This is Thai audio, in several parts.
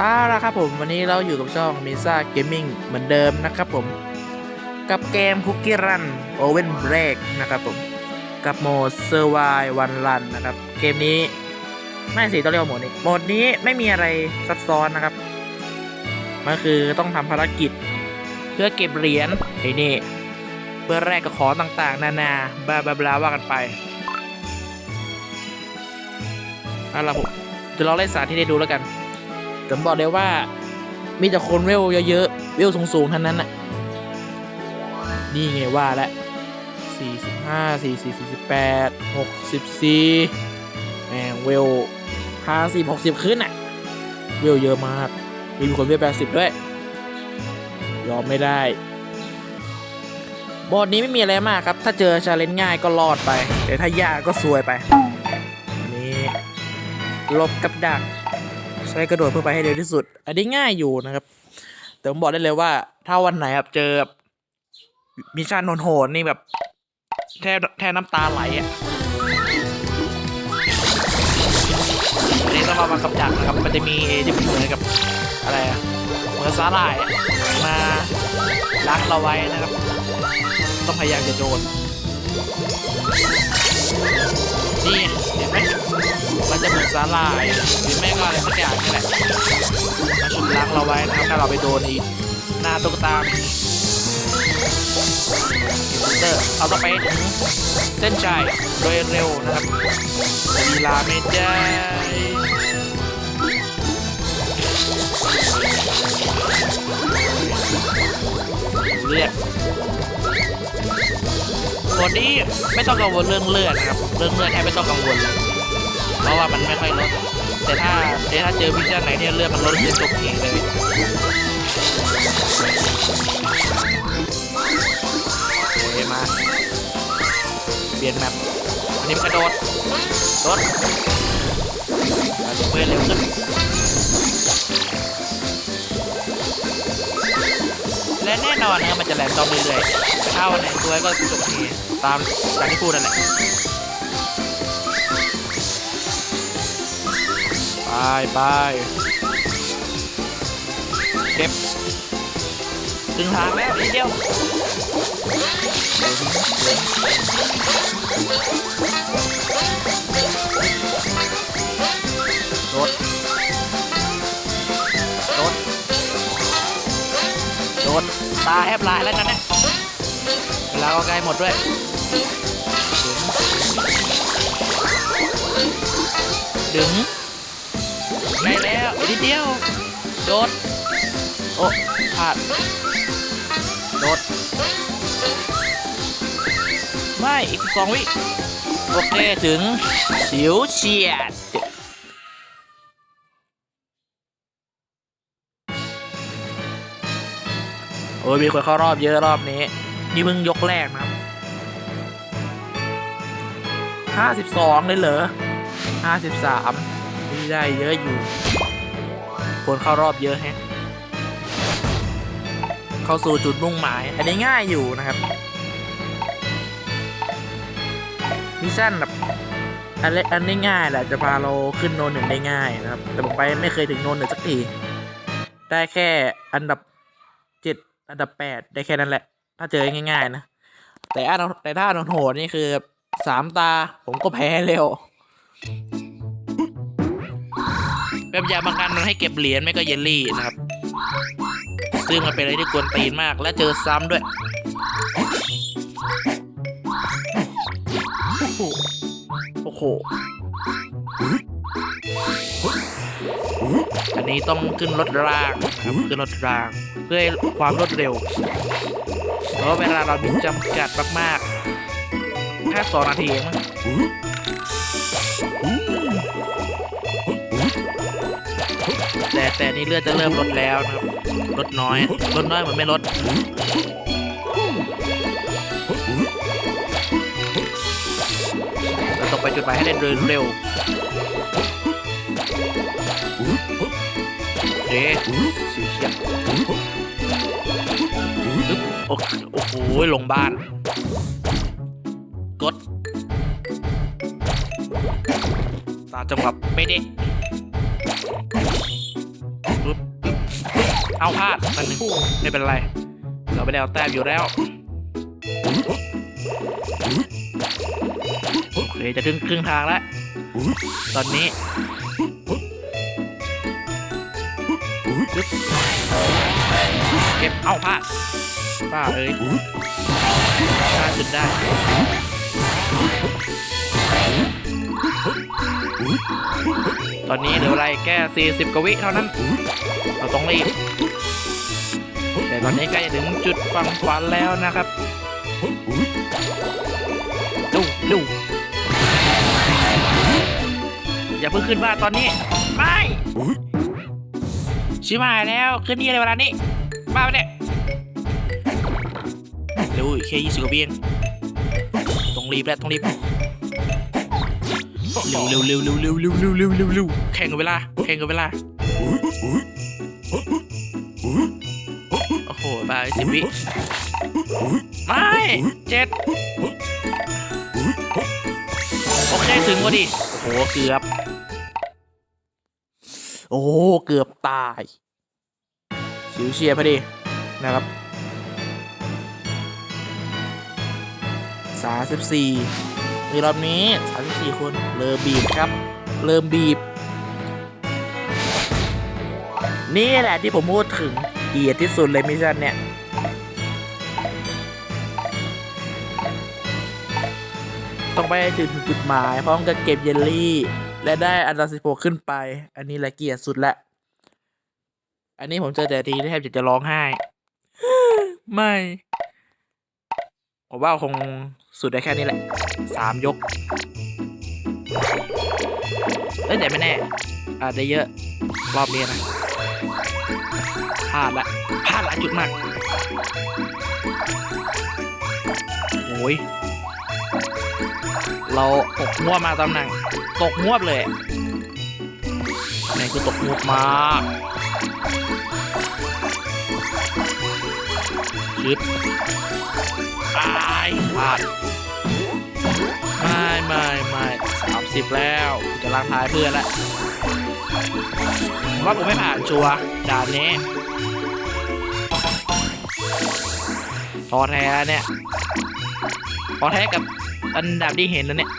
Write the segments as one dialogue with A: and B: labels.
A: อ่าละครับผมวันนี้เราอยู่กับช่องมิซ่าเกมมิ่งเหมือนเดิมนะครับผม กับเกมคุกกี้รันโอเวนเบรกนะครับผม กับโหมดเซอร์ไววันรันนะครับ เกมนี้ไม่สิต้องเรียกว่าโหมดนี้โหมดนี้ไม่มีอะไรซับซ้อนนะครับมันคือต้องทำภารกิจ เพื่อเก็บเหรียญไอ้นี่เพื่อแลกกับของต่างๆ นานาบลาบลาบาว่ากันไปเอาล่ะผมจะลองเล่นสาที่ได้ดูแล้วกัน แต่บอกเลยว่า มีแต่คนเวลเยอะๆเวลสูงๆทั้งนั้นน่ะ นี่ไงว่าแล้วสี่สิบห้าสี่สี่สี่สิบแปดหกสิบสี่แม่งเวลห้าสิบหกสิบขึ้นอะ เวลเยอะมาก มีคนเวลแปดสิบด้วย ยอมไม่ได้โหมดนี้ไม่มีอะไรมากครับ ถ้าเจอชาเลนจ์ง่ายก็รอดไป แต่ถ้ายากก็ซวยไป นี่ลบกับดัก ใช้กระโดดเพื่อไปให้เร็วที่สุด อันนี้ง่ายอยู่นะครับ แต่ผมบอกได้เลยว่า ถ้าวันไหนครับเจอมิชชั่นโหดนี่แบบ แทบแทบน้ำตาไหลอะอันนี้ต้องมามากับดักนะครับ มันจะมีไอ้ที่เหมือนกับอะไรอะเหมือนสาหร่ายมาล้างเราไว้นะครับ ต้องพยายามจะโดน สาหร่ายหรือไม่ก็อะไรสักอย่างนี่แหละมาชุบล้างเราไว้นะครับถ้าเราไปโดนอีกหน้าตุ๊กตามีเตอร์เอาต่อไปถึงเส้นชัยโดยเร็วนะครับลีลาไม่ได้เลือดตัวนี้ไม่ต้องกังวลเรื่องเลือดนะครับ เรื่องเลือดแทบไม่ต้องกังวลเลย ราะว่ามันไม่ค่อยลดแต่ถ้าแต่ถ้าเจอวิชั่นไหนเนี่ยเลือดมันลดจะจบเองเลยโอเคมา เปลี่ยนแมปอันนี้มันกระโดดโดดเอาเพื่อเร็วขึ้นและแน่นอนนะมันจะแหลนดอมเรื่อยๆถ้าวันไหนซวก็จบทีตามอย่างที่พูดนั่นแหละ ไปไปเก็บถึงทางแล้วนิดเดียวโดดโดดโดนตาแทบลายแล้วกันเนี่ยเวลาก็ใกล้หมดด้วยดึง ใกล้แล้วนิดเดียว โดด โอ้พลาด โดด ไม่ อีกสองวิ โอเค ถึงสิวเฉียดโอ้ยมีคนเข้ารอบเยอะรอบนี้ นี่มึงยกแรกนะครับห้าสิบสองเลยเหรอห้าสิบสาม ได้เยอะอยู่ คนเข้ารอบเยอะแฮะ เข้าสู่จุดมุ่งหมาย อันนี้ง่ายอยู่นะครับ มิชชั่นแบบอันเล็กอันนี้ง่ายแหละจะพาเราขึ้นโนนหนึ่งได้ง่ายนะครับ แต่ผมไปไม่เคยถึงโนนหนึ่งสักที ได้แค่อันดับเจ็ดอันดับแปดได้แค่นั้นแหละ ถ้าเจอง่ายๆนะ แต่อันแต่ถ้าโนโหดนี่คือสามตาผมก็แพ้เร็ว แบบอย่างบางอันมันให้เก็บเหรียญไม่ก็เยลลี่นะครับ ซึ่งมันเป็นอะไรที่กวนตีนมาก และเจอซ้ำด้วยโอ้โหโอ้โหอันนี้ต้องขึ้นรถรางครับขึ้นรถราง เพื่อให้ความรวดเร็วเพราะเวลาเรามีจำกัดมากๆแค่สองนาทีเอง แต่แต่นี่เลือดจะเริ่มลดแล้วนะครับลดน้อยลดน้อยเหมือนไม่ลดเราต้องไปจุดหมายให้ได้เร็วเร็วเอ๊ะสิวเฉียโอ้โหลงบ้าน กดตาจังหวะไม่ได้ เอาพลาดมันหนึ่งไม่เป็นไร เราไม่ได้เอาแต้มอยู่แล้วโอเคจะถึงครึ่งทางแล้ว ตอนนี้เก็บเอาพลาดป้าเอ้ยพลาดจนได้ ตอนนี้เหลือเวลาอีกแค่40กว่าวิเท่านั้น เราต้องรีบแต่ตอนนี้ใกล้ถึงจุดฟังฝันแล้วนะครับดูดูอย่าเพิ่งขึ้นบ้านตอนนี้ไม่ชิบหายแล้วขึ้นนี่เลยเวลานี้บ้าไปเนี่ยเร็วแค่ยี่สิบกว่าวิเองต้องรีบแล้วต้องรีบ เร็วเร็วเร็วเร็วเร็วเร็วเร็วเร็วเร็วเร็วแข่งกับเวลา แข่งกับเวลา โอ้โหบายสิบวิไม่เจ็ดโอเคถึงพอดีโอ้โหเกือบ โอ้เกือบตายสิวเชียพอดีนะครับสาสิบสี่ ในรอบนี้สามสิบสี่คนเริ่มบีบครับ เริ่มบีบ นี่แหละที่ผมพูดถึงเกียดที่สุดเลยมิชชั่นเนี่ยต้องไปถึงจุดหมายพร้อมกับเก็บเยลลี่ และได้อันดับสิบหกขึ้นไป อันนี้แหละเกียดสุดละ อันนี้ผมเจอแต่ทีแทบจะจะร้องไห้ ไม่ ผมว่าคงสุดได้แค่นี้แหละสามยกเอ้ยแต่ไม่แน่ อาจจะเยอะ รอบนี้นะพลาดละพลาดหลายจุดมากโอ้ยเราตกมั่วมาตำแหน่งตกมั่วเลยนี่คือตกมั่วมากชึด ตายพลาดไม่ไม่ไม่สามสิบแล้วกูจะล้างท้ายเพื่อนละผมว่าผมไม่ผ่านชัวร์ด่านนี้พอแท้เนี่ยพอแท้กับอันดับที่เห็นแล้วเนี่ย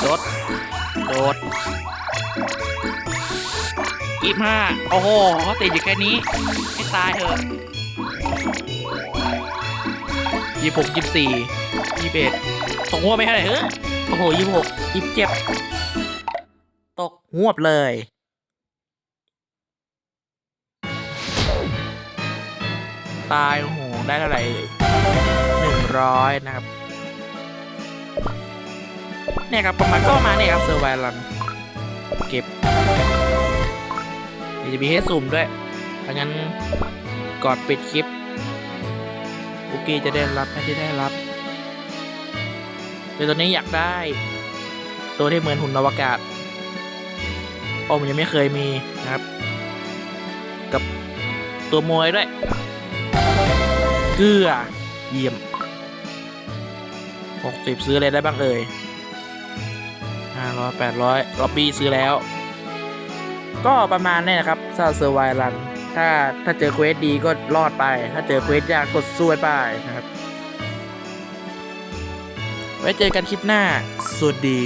A: โดดโดด ยี่ห้าโอ้โหเขาติดอยู่แค่นี้ให้ตายเถอะยี่หกยี่สี่ยี่เอ็ดตกหัวบไปเท่าไหร่เฮ้ยโอ้โหยี่หกยี่เจ็ดตกหวบเลยตายโอ้โหได้เท่าไหร่หนึ่งร้อยนะครับเนี่ยครับประมาณก็ประมาณเนี่ยครับเซอร์ไวลันเก็บเดี๋ยว จะมีให้สุ่มด้วยถ้างั้นกอดปิดคลิปโอเคจะได้รับไม่ได้รับแต่ตอนนี้อยากได้ ตัวที่เหมือนหุ่นอวกาศเพราะผมยังไม่เคยมีนะครับ กับตัวมวยด้วย เกลือเยี่ยมหกสิบซื้ออะไรได้บ้างเอ่ยห้าร้อยแปดร้อยล็อบบี้ซื้อแล้ว ก็ประมาณนี้นะครับซาเซอร์ไวรันถ้าถ้าเจอเควสดีก็รอดไป ถ้าเจอเควสยากกดสู้ไปนะครับ ไว้เจอกันคลิปหน้า สวัสดี